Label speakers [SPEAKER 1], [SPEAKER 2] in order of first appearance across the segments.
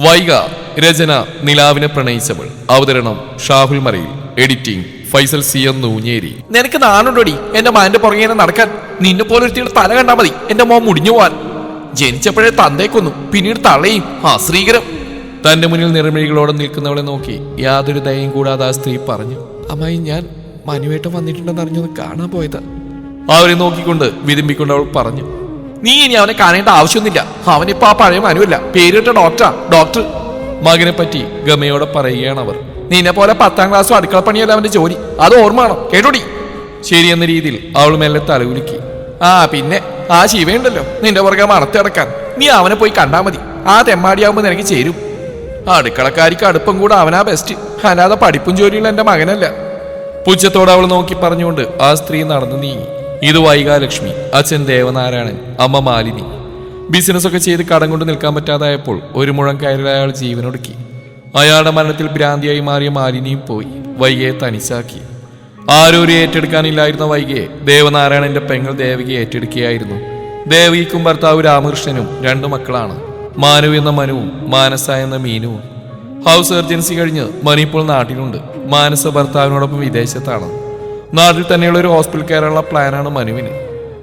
[SPEAKER 1] വൈക രചന നിലാവിനെ പ്രണയിച്ചവൾ. അവതരണം Shahul മറയിൽ editing Faisal C M Noonjeri.
[SPEAKER 2] നിനക്ക് നാണുണ്ടോടി? എന്റെ മാന്റെ പുറകെ നടക്കാൻ. നിന്നെ പോലെ ഒരുത്തിയുടെ തല കണ്ടാ മതി. എന്റെ മോൻ മുടിഞ്ഞു പോവാൻ. ജനിച്ചപ്പോഴേ തന്തയെ കൊന്നു. പിന്നീട് തള്ളയും. ആശ്രീകരം
[SPEAKER 1] തന്റെ മുന്നിൽ നിറമിഴികളോടെ നിൽക്കുന്നവളെ നോക്കി യാതൊരു ദയയും കൂടാതെ ആ സ്ത്രീ പറഞ്ഞു
[SPEAKER 2] അമ്മായി ഞാൻ മനുവേട്ടം വന്നിട്ടുണ്ടെന്ന് അറിഞ്ഞത് കാണാൻ പോയതാ.
[SPEAKER 1] അവരെ നോക്കിക്കൊണ്ട് വിതുമ്പിക്കൊണ്ട് അവൾ പറഞ്ഞു
[SPEAKER 2] നീ ഇനി അവനെ കാണേണ്ട ആവശ്യമൊന്നുമില്ല. അവനിപ്പോ ആ പഴയ മനുവല്ല. പേരിട്ട ഡോക്ടറാ ഡോക്ടർ
[SPEAKER 1] മകനെ പറ്റി ഗമയോടെ പറയുകയാണ് അവർ.
[SPEAKER 2] നിന്നെ പോലെ പത്താം ക്ലാസ് അടുക്കള പണിയല്ല അവന്റെ ജോലി. അത് ഓർമ്മയാണോ കേട്ടോടി?
[SPEAKER 1] ശരി എന്ന രീതിയിൽ അവൾ മെല്ലെ തലകുലുക്കി.
[SPEAKER 2] ആ പിന്നെ ആ ശിവയുണ്ടല്ലോ. നിന്റെ പുറകെ മണത്തിടക്കാൻ നീ അവനെ പോയി കണ്ടാ മതി. ആ തെമ്മാടിയാവുമ്പോ നിനക്ക് ചേരും. അടുക്കളക്കാരിക്ക് അടുപ്പം കൂടെ അവനാ ബെസ്റ്റ് അല്ലാതെ പഠിപ്പും ജോലിയുള്ള എന്റെ മകനല്ല.
[SPEAKER 1] പുച്ഛത്തോടെ അവൾ നോക്കി പറഞ്ഞുകൊണ്ട് ആ സ്ത്രീ നടന്നു നീങ്ങി. ഇത് വൈകാലക്ഷ്മി അച്ഛൻ ദേവനാരായണൻ അമ്മ മാലിനി. ബിസിനസ്സൊക്കെ ചെയ്ത് കടം കൊണ്ട് നിൽക്കാൻ പറ്റാതായപ്പോൾ ഒരു മുഴം കയറി അയാൾ ജീവനൊടുക്കി. അയാളുടെ മരണത്തിൽ ഭ്രാന്തിയായി മാറിയ മാലിനിയും പോയി വൈകയെ തനിച്ചാക്കി. ആരോരും ഏറ്റെടുക്കാനില്ലായിരുന്ന വൈകിയെ ദേവനാരായണന്റെ പെങ്ങൾ ദേവികയെ ഏറ്റെടുക്കുകയായിരുന്നു. ദേവകിക്കും ഭർത്താവ് രാമകൃഷ്ണനും രണ്ടു മക്കളാണ് മാനു എന്ന മനുവും മാനസ എന്ന മീനുവും. ഹൗസ് സർജൻസി കഴിഞ്ഞ് ഇപ്പോൾ നാട്ടിലുണ്ട് മാനസ ഭർത്താവിനോടൊപ്പം വിദേശത്താണ്. നാട്ടിൽ തന്നെയുള്ള ഒരു ഹോസ്പിറ്റൽ കയറാനുള്ള പ്ലാനാണ് മനുവിന്.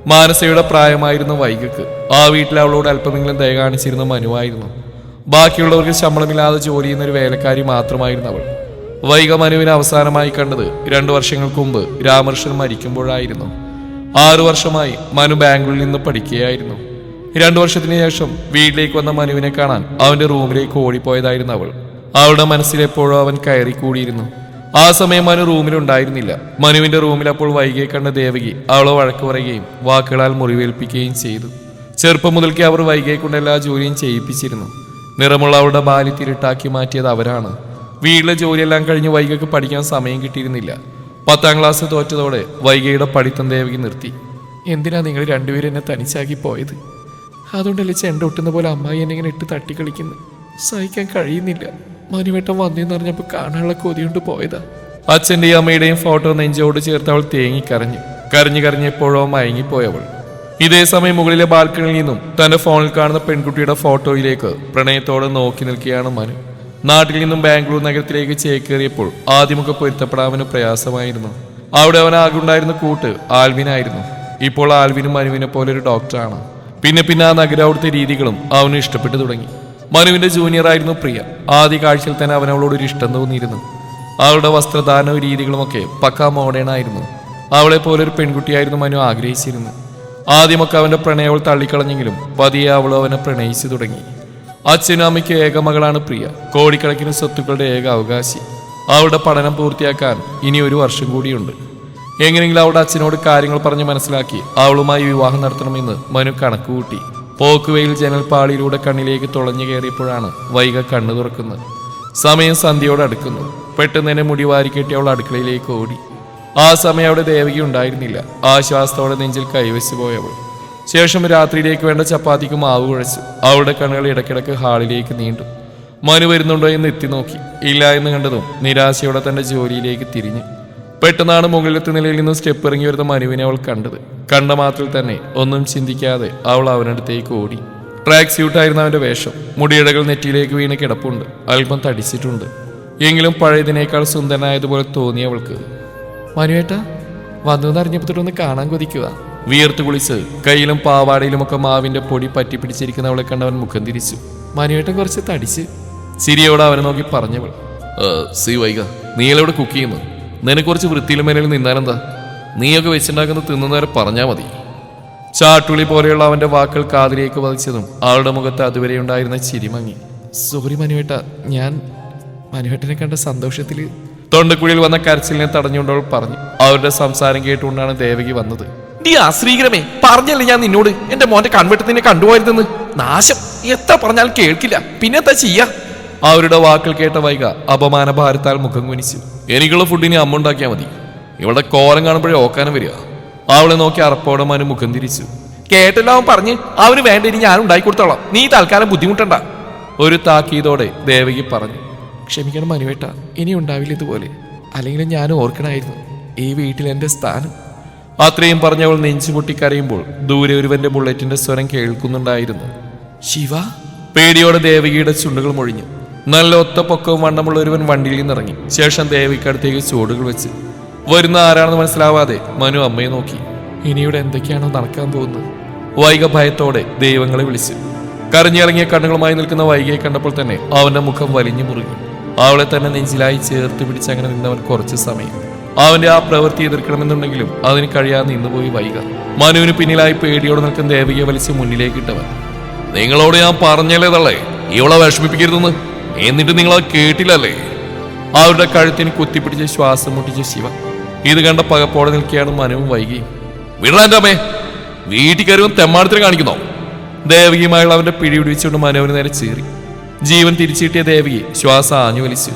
[SPEAKER 1] മാനസയുടെ പ്രായമായിരുന്ന വൈകക്ക് ആ വീട്ടിൽ അവളോട് അല്പമെങ്കിലും ദയ കാണിച്ചിരുന്ന മനുവായിരുന്നു. ബാക്കിയുള്ളവർക്ക് ശമ്പളമില്ലാതെ ജോലി ചെയ്യുന്ന ഒരു വേലക്കാരി മാത്രമായിരുന്നു അവൾ. വൈക മനുവിനെ അവസാനമായി കണ്ടത് രണ്ടു വർഷങ്ങൾക്ക് മുമ്പ് രാമകൃഷ്ണൻ മരിക്കുമ്പോഴായിരുന്നു. ആറു വർഷമായി മനു ബാംഗ്ലൂരിൽ നിന്ന് പഠിക്കുകയായിരുന്നു. രണ്ടു വർഷത്തിന് ശേഷം വീട്ടിലേക്ക് വന്ന മനുവിനെ കാണാൻ അവന്റെ റൂമിലേക്ക് ഓടിപ്പോയതായിരുന്നു അവൾ. അവളുടെ മനസ്സിലെപ്പോഴും അവൻ കയറി കൂടിയിരുന്നു ആ സമയം മനു റൂമിലുണ്ടായിരുന്നില്ല മനുവിന്റെ റൂമിൽ അപ്പോൾ വൈകിയെ കണ്ട ദേവകി അവളെ വഴക്ക് പറയുകയും വാക്കുകളാൽ മുറിവേൽപ്പിക്കുകയും ചെയ്തു. ചെറുപ്പം മുതൽക്കേ അവർ വൈകിയെ കൊണ്ട് എല്ലാ ജോലിയും ചെയ്യിപ്പിച്ചിരുന്നു. നിറമുള്ള അവളുടെ ബാല്യത്തിരിട്ടാക്കി മാറ്റിയത് അവരാണ്. വീട്ടിലെ ജോലിയെല്ലാം കഴിഞ്ഞ് വൈകിക്ക് പഠിക്കാൻ സമയം കിട്ടിയിരുന്നില്ല. പത്താം ക്ലാസ് തോറ്റതോടെ വൈകിയുടെ പഠിത്തം ദേവകി നിർത്തി.
[SPEAKER 2] എന്തിനാ നിങ്ങൾ രണ്ടുപേരും എന്നെ തനിച്ചാക്കി പോയത്? അതുകൊണ്ടല്ലേ ചെണ്ട ഒട്ടുന്ന പോലെ അമ്മായി എന്നെ ഇങ്ങനെ ഇട്ട് തട്ടിക്കളിക്കുന്നു? സഹിക്കാൻ കഴിയുന്നില്ല. മനുവേട്ടം വന്നേന്ന് അറിഞ്ഞപ്പോൾ കാണാനുള്ള കൊതിയുണ്ട് പോയതാ.
[SPEAKER 1] അച്ഛന്റെയും അമ്മയുടെയും ഫോട്ടോ നെഞ്ചോട് ചേർത്ത് അവൾ തേങ്ങി കരഞ്ഞു. കരഞ്ഞെപ്പോഴോ മയങ്ങിപ്പോയവൾ ഇതേ സമയം മുകളിലെ ബാൽക്കണിയിൽ നിന്നും തന്റെ ഫോണിൽ കാണുന്ന പെൺകുട്ടിയുടെ ഫോട്ടോയിലേക്ക് പ്രണയത്തോടെ നോക്കി നിൽക്കുകയാണ് മനു. നാട്ടിൽ നിന്നും ബാംഗ്ലൂർ നഗരത്തിലേക്ക് ചേക്കേറിയപ്പോൾ ആദ്യമൊക്കെ പൊരുത്തപ്പെടാമെന്ന് പ്രയാസമായിരുന്നു. അവിടെ അവൻ ആകുണ്ടായിരുന്ന കൂട്ട് ആൽവിനായിരുന്നു. ഇപ്പോൾ ആൽവിനും മനുവിനെ പോലെ ഒരു ഡോക്ടറാണ്. പിന്നെ പിന്നെ ആ നഗരം അവിടുത്തെ രീതികളും അവന് ഇഷ്ടപ്പെട്ടു തുടങ്ങി. മനുവിന്റെ ജൂനിയർ ആയിരുന്നു പ്രിയ. ആദ്യ കാഴ്ചയിൽ തന്നെ അവനവളോട് ഒരു ഇഷ്ടം തോന്നിയിരുന്നു. അവളുടെ വസ്ത്രധാരണ രീതികളുമൊക്കെ പക്കാ മോഡേൺ ആയിരുന്നു. അവളെ പോലെ ഒരു പെൺകുട്ടിയായിരുന്നു മനു ആഗ്രഹിച്ചിരുന്നു ആദ്യമൊക്കെ അവന്റെ പ്രണയവൾ തള്ളിക്കളഞ്ഞെങ്കിലും പതിയെ അവൾ അവനെ പ്രണയിച്ചു തുടങ്ങി. അച്ഛനും അമ്മയ്ക്ക് ഏക മകളാണ് പ്രിയ. കോടിക്കണക്കിന് സ്വത്തുക്കളുടെ ഏക അവകാശി. അവളുടെ പഠനം പൂർത്തിയാക്കാൻ ഇനി ഒരു വർഷം കൂടിയുണ്ട്. എങ്ങനെയെങ്കിലും അവളുടെ അച്ഛനോട് കാര്യങ്ങൾ പറഞ്ഞ് മനസ്സിലാക്കി അവളുമായി വിവാഹം നടത്തണമെന്ന് മനു കണക്കുകൂട്ടി. പോക്കുവയിൽ ജനൽപ്പാളിയിലൂടെ കണ്ണിലേക്ക് തുളഞ്ഞു കയറിയപ്പോഴാണ് വൈക കണ്ണു തുറക്കുന്നത്. സമയം സന്ധ്യയോട് അടുക്കുന്നു. പെട്ടെന്ന് തന്നെ മുടി വാരിക്കെട്ടി അവൾ അടുക്കളയിലേക്ക് ഓടി. ആ സമയം അവിടെ ദേവകി ഉണ്ടായിരുന്നില്ല. ആശ്വാസത്തോടെ നെഞ്ചിൽ കൈവച്ചു പോയവൾ. ശേഷം രാത്രിയിലേക്ക് വേണ്ട ചപ്പാത്തിക്ക് മാവ് കുഴച്ചു. അവളുടെ കണ്ണുകൾ ഇടയ്ക്കിടയ്ക്ക് ഹാളിലേക്ക് നീണ്ടു. മനു വരുന്നുണ്ടോ എന്ന് എത്തി നോക്കി. ഇല്ല എന്ന് കണ്ടതും നിരാശയോടെ തന്റെ ജോലിയിലേക്ക് തിരിഞ്ഞു. പെട്ടെന്നാണ് മുകളിലത്തെ നിലയിൽ നിന്ന് സ്റ്റെപ്പ് ഇറങ്ങി വരുന്ന മനുവിനെ അവൾ കണ്ടത്. കണ്ട മാത്രത്തിൽ തന്നെ ഒന്നും ചിന്തിക്കാതെ അവൾ അവനടുത്തേക്ക് ഓടി. ട്രാക്ക് സ്യൂട്ടായിരുന്നു അവന്റെ വേഷം. മുടിയിടകൾ നെറ്റിയിലേക്ക് വീണ് കിടപ്പുണ്ട്. അല്പം തടിച്ചിട്ടുണ്ട്. എങ്കിലും പഴയതിനേക്കാൾ സുന്ദരനായതുപോലെ തോന്നി അവൾക്ക്.
[SPEAKER 2] മനുവേട്ടാ വന്നു എന്നറിഞ്ഞപ്പോൾ തൊട്ടൊന്ന് കാണാൻ കൊതിക്കുക.
[SPEAKER 1] വിയർത്ത് കുളിച്ച് കയ്യിലും പാവാടയിലുമൊക്കെ മാവിന്റെ പൊടി പറ്റി പിടിച്ചിരിക്കുന്ന അവളെ കണ്ടവൻ മുഖം തിരിച്ചു.
[SPEAKER 2] മനുവേട്ടൻ കുറച്ച് തടിച്ച്.
[SPEAKER 1] സിരിയോട് അവനെ നോക്കി പറഞ്ഞവൾ "ഏ, സി വൈക നീയലെവിടെ കുക്ക് ചെയ്യുന്നു? നിനക്ക് കുറച്ച് വൃത്തിയിൽ മേലിൽ നിന്നാലെന്താ? നീയൊക്കെ വെച്ചുണ്ടാക്കുന്ന തിന്നുന്നവരെ പറഞ്ഞാൽ മതി. ചാട്ടുളി പോലെയുള്ള അവന്റെ വാക്കുകൾ കാതിലേക്ക് വധിച്ചതും ആളുടെ മുഖത്ത് അതുവരെ ഉണ്ടായിരുന്ന ചിരിമങ്ങി.
[SPEAKER 2] സോറി മനുവേട്ട ഞാൻ മനുവേട്ടനെ കണ്ട സന്തോഷത്തിൽ
[SPEAKER 1] തൊണ്ടക്കുഴിയിൽ വന്ന കരച്ചിലിനെ തടഞ്ഞുകൊണ്ടവൾ പറഞ്ഞു. അവരുടെ സംസാരം കേട്ടുകൊണ്ടാണ് ദേവകി വന്നത്.
[SPEAKER 2] നീ അശ്രീകരമേ പറഞ്ഞല്ലേ ഞാൻ നിന്നോട്? എന്റെ മോന്റെ കൺവെട്ടത്തിനെ കണ്ടുപോയതെന്ന് നാശം. എത്ര പറഞ്ഞാലും കേൾക്കില്ല. പിന്നെ എന്താ ചെയ്യാ?
[SPEAKER 1] അവരുടെ വാക്കുകൾ കേട്ട വൈക അപമാന ഭാരത്താൽ മുഖം കുനിച്ചു. എനിക്കുള്ള ഫുഡിനെ അമ്മ ഉണ്ടാക്കിയാൽ മതി. ഇവിടെ കോലം കാണുമ്പോഴേ ഓക്കാനം വരിക. അവളെ നോക്കി അറപ്പോടെ മുഖം തിരിച്ചു.
[SPEAKER 2] കേട്ടല്ലോ അവൻ പറഞ്ഞ് അവന് വേണ്ട ഇനി ഞാൻ ഉണ്ടാക്കി കൊടുത്തോളാം. നീ തൽക്കാലം ബുദ്ധിമുട്ടണ്ട.
[SPEAKER 1] ഒരു താക്കീതോടെ ദേവകി പറഞ്ഞു
[SPEAKER 2] ക്ഷമിക്കണം മനുവേട്ട ഇനി ഉണ്ടാവില്ല ഇതുപോലെ. അല്ലെങ്കിൽ ഞാൻ ഓർക്കണമായിരുന്നു ഈ വീട്ടിൽ എന്റെ സ്ഥാനം.
[SPEAKER 1] അത്രയും പറഞ്ഞവൾ നെഞ്ചു കരയുമ്പോൾ ദൂരെ ഒരുവന്റെ ബുള്ളറ്റിന്റെ സ്വരം കേൾക്കുന്നുണ്ടായിരുന്നു.
[SPEAKER 2] ശിവ?
[SPEAKER 1] പേടിയോടെ ദേവകിയുടെ ചുണ്ടുകൾ മൊഴിഞ്ഞു. നല്ല ഒത്ത പൊക്കവും വണ്ണമുള്ള ഒരുവൻ വണ്ടിയിൽ നിന്ന് ഇറങ്ങി ശേഷം ദേവിക്കടുത്തേക്ക് ചുവടുകൾ വെച്ച്. വരുന്ന ആരാണെന്ന് മനസ്സിലാവാതെ മനു അമ്മയെ നോക്കി. ഇനിയുടെ എന്തൊക്കെയാണോ നടക്കാൻ പോകുന്നത്? വൈക ഭയത്തോടെ ദൈവങ്ങളെ വിളിച്ചു. കരഞ്ഞിറങ്ങിയ കണ്ണുകളുമായി നിൽക്കുന്ന വൈകയെ കണ്ടപ്പോൾ തന്നെ അവന്റെ മുഖം വലിഞ്ഞു മുറുകി. അവളെ തന്നെ നെഞ്ചിലായി ചേർത്ത് പിടിച്ച് അങ്ങനെ നിന്നവൻ കുറച്ച് സമയം. അവന്റെ ആ പ്രവൃത്തി എതിർക്കണമെന്നുണ്ടെങ്കിലും അതിന് കഴിയാതെ നിന്നുപോയി വൈക. മനുവിന് പിന്നിലായി പേടിയോടെ നിൽക്കുന്ന ദേവികയെ വലിച്ച് മുന്നിലേക്ക് ഇട്ടവൻ. നിങ്ങളോട് ഞാൻ പറഞ്ഞല്ലേ തള്ളേ? ഇവളെ വിഷമിപ്പിക്കരുതെന്ന്. എന്നിട്ട് നിങ്ങൾ അത് കേട്ടില്ലല്ലേ? അവരുടെ കഴുത്തിന് കുത്തിപ്പിടിച്ച് ശ്വാസം മുട്ടിച്ച ശിവ. ഇത് കണ്ട പകപ്പോടെ നിൽക്കുകയാണ് മനവും വൈകി. വിടാന്റെ അമ്മേ. വീട്ടിൽ കയറിയും തെമ്മാടത്തിന് കാണിക്കുന്നോ? ദേവികയുമായുള്ള അവന്റെ പിടി പിടിച്ചുകൊണ്ട് മനോവിന് നേരെ ചീറി. ജീവൻ തിരിച്ചിട്ടിയ ദേവകി ശ്വാസം ആഞ്ഞു വലിച്ചു.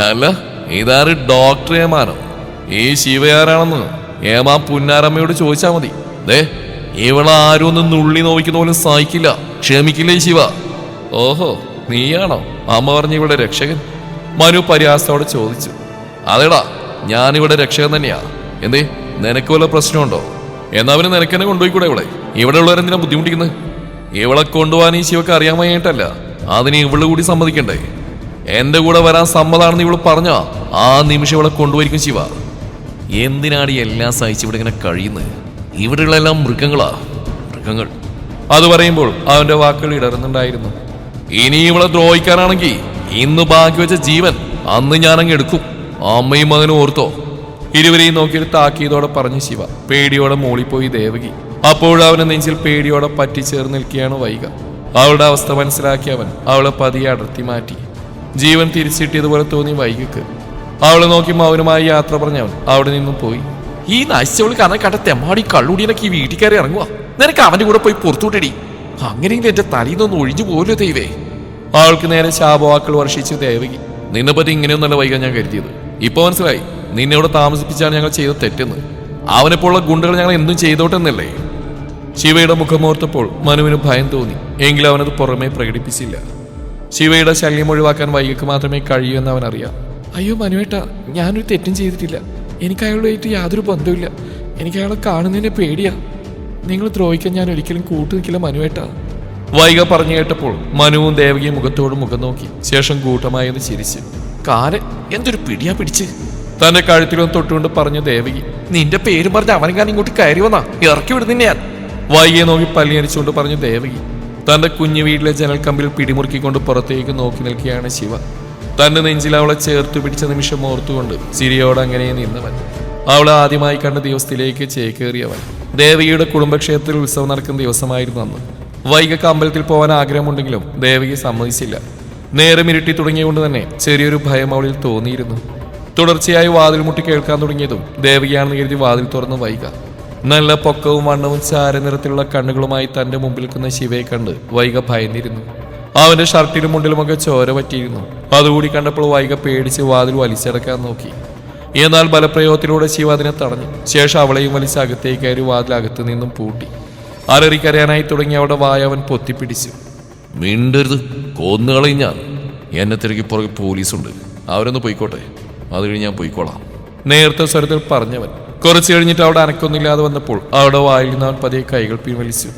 [SPEAKER 1] അല്ല ഇതാറ് ഡോക്ടർ ഏമാനോ ഈ ശിവയാരാണെന്ന് ഏമാ പുന്നാരമ്മയോട് ചോദിച്ചാ മതി. ദേ ഇവളെ ആരും ഒന്ന് നുള്ളി നോവിക്കുന്ന പോലും സഹിക്കില്ല. ക്ഷമിക്കില്ലേ ശിവ? ഓഹോ. നീയാണോ? അമ്മ പറഞ്ഞ ഇവിടെ രക്ഷകൻ. മനു പരിഹാസത്തോടെ ചോദിച്ചു. അതേടാ ഞാനിവിടെ രക്ഷകൻ തന്നെയാ. എന്തേ നിനക്ക് വല്ല പ്രശ്നമുണ്ടോ? എന്നാ അവന് നിനക്കെന്നെ കൊണ്ടുപോയിക്കൂടെ ഇവിടെ ഇവിടെ ഉള്ളവരെന്തിനാ ബുദ്ധിമുട്ടിക്കുന്നത് ഇവളെ കൊണ്ടുപോകാൻ ഈ ശിവക്ക് അറിയാൻ വയ്യായിട്ടല്ല അതിന് ഇവൾ കൂടി സമ്മതിക്കണ്ടേ? എന്റെ കൂടെ വരാൻ സമ്മതാണെന്ന് ഇവൾ പറഞ്ഞാ ആ നിമിഷം ഇവളെ കൊണ്ടുപോയിരിക്കും ശിവ. എന്തിനാണ് ഈ എല്ലാം സഹിച്ച് ഇവിടെ ഇങ്ങനെ കഴിയുന്നത് ഇവിടെയുള്ള എല്ലാം മൃഗങ്ങളാ. മൃഗങ്ങൾ. അത് പറയുമ്പോൾ അവന്റെ വാക്കുകൾ ഇടറുന്നുണ്ടായിരുന്നു. ഇനി ഇവളെ ദ്രോഹിക്കാനാണെങ്കിൽ ഇന്ന് ബാക്കി വെച്ച ജീവൻ അന്ന് ഞാനങ്ങ് എടുക്കും. അമ്മയും മകനും ഓർത്തോ. ഇരുവരെയും നോക്കിയിട്ട് താക്കിയതോടെ പറഞ്ഞു ശിവ. പേടിയോടെ മൂളിപ്പോയി ദേവകി. അപ്പോഴവന് നെഞ്ചിൽ പേടിയോടെ പറ്റിച്ചേർന്ന് നിൽക്കുകയാണ് വൈക അവളുടെ അവസ്ഥ മനസ്സിലാക്കി അവൻ അവളെ പതിയെ അടർത്തി മാറ്റി. ജീവൻ തിരിച്ചിട്ടിയതുപോലെ തോന്നി വൈകക്ക് അവളെ നോക്കി മൗനമായി യാത്ര പറഞ്ഞവൻ അവിടെ നിന്നും പോയി.
[SPEAKER 2] ഈ നശിച്ചവൾക്ക് കാരണം കണ്ട തെമ്മാടി കള്ളുടിയിലൊക്കെ ഈ വീട്ടിൽ കയറി ഇറങ്ങുക നിനക്ക് അവന്റെ കൂടെ പോയി പുറത്തുവിട്ടടി അങ്ങനെയെങ്കിലും എന്റെ തലയിന്നൊന്നും നിന്ന് ഒഴിഞ്ഞു പോലോ ദൈവേ.
[SPEAKER 1] ആൾക്ക് നേരെ ശാപവാക്കൾ വർഷിച്ച് ദേവകി നിന്നെ പറ്റി ഇങ്ങനെയൊന്നല്ല വൈകാൻ ഞാൻ കരുതിയത്. ഇപ്പൊ മനസ്സിലായി നിന്നെ ഇവിടെ താമസിപ്പിച്ചാണ് ഞങ്ങൾ ചെയ്ത തെറ്റെന്ന്. അവനെപ്പോലുള്ള ഗുണ്ടകൾ ഞങ്ങൾ എന്തും ചെയ്തോട്ടെന്നല്ലേ? ശിവയുടെ മുഖമോർത്തപ്പോൾ മനുവിന് ഭയം തോന്നി എങ്കിലും അവനത് പുറമേ പ്രകടിപ്പിച്ചില്ല. ശിവയുടെ ശല്യം ഒഴിവാക്കാൻ വൈകിക്ക് മാത്രമേ കഴിയൂ എന്ന് അവൻ അറിയാം. അയ്യോ മനുവേട്ട ഞാനൊരു തെറ്റും ചെയ്തിട്ടില്ല. എനിക്ക് അയാളുമായിട്ട് യാതൊരു ബന്ധവുമില്ല. എനിക്ക് അയാളെ കാണുന്നതിനെ പേടിയാ. നിങ്ങൾ ദ്രോഹിക്കാൻ ഞാൻ ഒരിക്കലും കൂട്ടു നിൽക്കില്ല മനുവേട്ട വൈക പറഞ്ഞു കേട്ടപ്പോൾ മനുവും ദേവകിയും മുഖത്തോട് മുഖം നോക്കി. ശേഷം കൂട്ടമായി ഒന്ന് ചിരിച്ചു
[SPEAKER 2] കാൽ എന്തൊരു പിടിയാ പിടിച്ച്?
[SPEAKER 1] തന്റെ കഴുത്തിലൊന്ന് തൊട്ടുകൊണ്ട് പറഞ്ഞു ദേവകി
[SPEAKER 2] നിന്റെ പേര് പറഞ്ഞ് അവനെങ്ങാനും ഇങ്ങോട്ട് കയറി വന്നാ? ഇറക്കി വിടുന്നില്ല ഞാൻ.
[SPEAKER 1] വൈകിയെ നോക്കി പല്ലിയരിച്ചുകൊണ്ട് പറഞ്ഞു ദേവകി തന്റെ കുഞ്ഞു വീട്ടിലെ ജനൽക്കമ്പിൽ പിടിമുറുക്കിക്കൊണ്ട് പുറത്തേക്ക് നോക്കി നിൽക്കുകയാണ് ശിവ. തന്റെ നെഞ്ചിൽ അവളെ ചേർത്ത് പിടിച്ച നിമിഷം ഓർത്തുകൊണ്ട് ചിരിയോടെ അങ്ങനെ നിന്നവൻ. അവളെ ആദ്യമായി കണ്ട ദിവസത്തിലേക്ക് ചേക്കേറിയവൻ ദേവിയുടെ കുടുംബക്ഷേത്രത്തിൽ ഉത്സവം നടക്കുന്ന ദിവസമായിരുന്നു അന്ന്. വൈകക്ക് അമ്പലത്തിൽ പോകാൻ ആഗ്രഹമുണ്ടെങ്കിലും ദേവിയെ സമ്മതിച്ചില്ല. നേരം ഇരുട്ടി തുടങ്ങിയതുകൊണ്ട് തന്നെ ചെറിയൊരു ഭയം അവളിൽ തോന്നിയിരുന്നു. തുടർച്ചയായി വാതിൽ മുട്ടി കേൾക്കാൻ തുടങ്ങിയതും ദേവികയാണെന്ന് കരുതി വാതിൽ തുറന്ന് വൈക. നല്ല പൊക്കവും വണ്ണവും ചാരനിറത്തിലുള്ള കണ്ണുകളുമായി തന്റെ മുമ്പിൽ നിൽക്കുന്ന ശിവയെ കണ്ട് വൈക ഭയന്നിരുന്നു. അവന്റെ ഷർട്ടിലും മുണ്ടിലുമൊക്കെ ചോര പറ്റിയിരുന്നു അതുകൂടി കണ്ടപ്പോൾ വൈക പേടിച്ച് വാതിൽ വലിച്ചടക്കാൻ നോക്കി. എന്നാൽ ബലപ്രയോഗത്തിലൂടെ ശിവ അതിനെ തടഞ്ഞു. ശേഷം അവളെയും വലിച്ച് അകത്തേക്ക് കയറി വാതിലകത്ത് നിന്നും പൂട്ടി. അലറിക്കരയാനായി തുടങ്ങി അവിടെ വായ അവൻ പൊത്തിപ്പിടിച്ചു.
[SPEAKER 2] മിണ്ടരുത്. കൊന്നുകളയും ഞാൻ. എന്നെ തിരക്കി പുറകെ പോലീസുണ്ട്. അവരൊന്ന് പോയിക്കോട്ടെ. അത് കഴിഞ്ഞ് ഞാൻ പോയിക്കോളാം.
[SPEAKER 1] നേരത്തെ സ്വരത്തിൽ പറഞ്ഞവൻ. കുറച്ചു കഴിഞ്ഞിട്ട് അവിടെ അനക്കൊന്നില്ലാതെ വന്നപ്പോൾ അവിടെ വായിൽ നിന്ന് അവൻ പതിയെ കൈകൾ പിൻവലിച്ചു.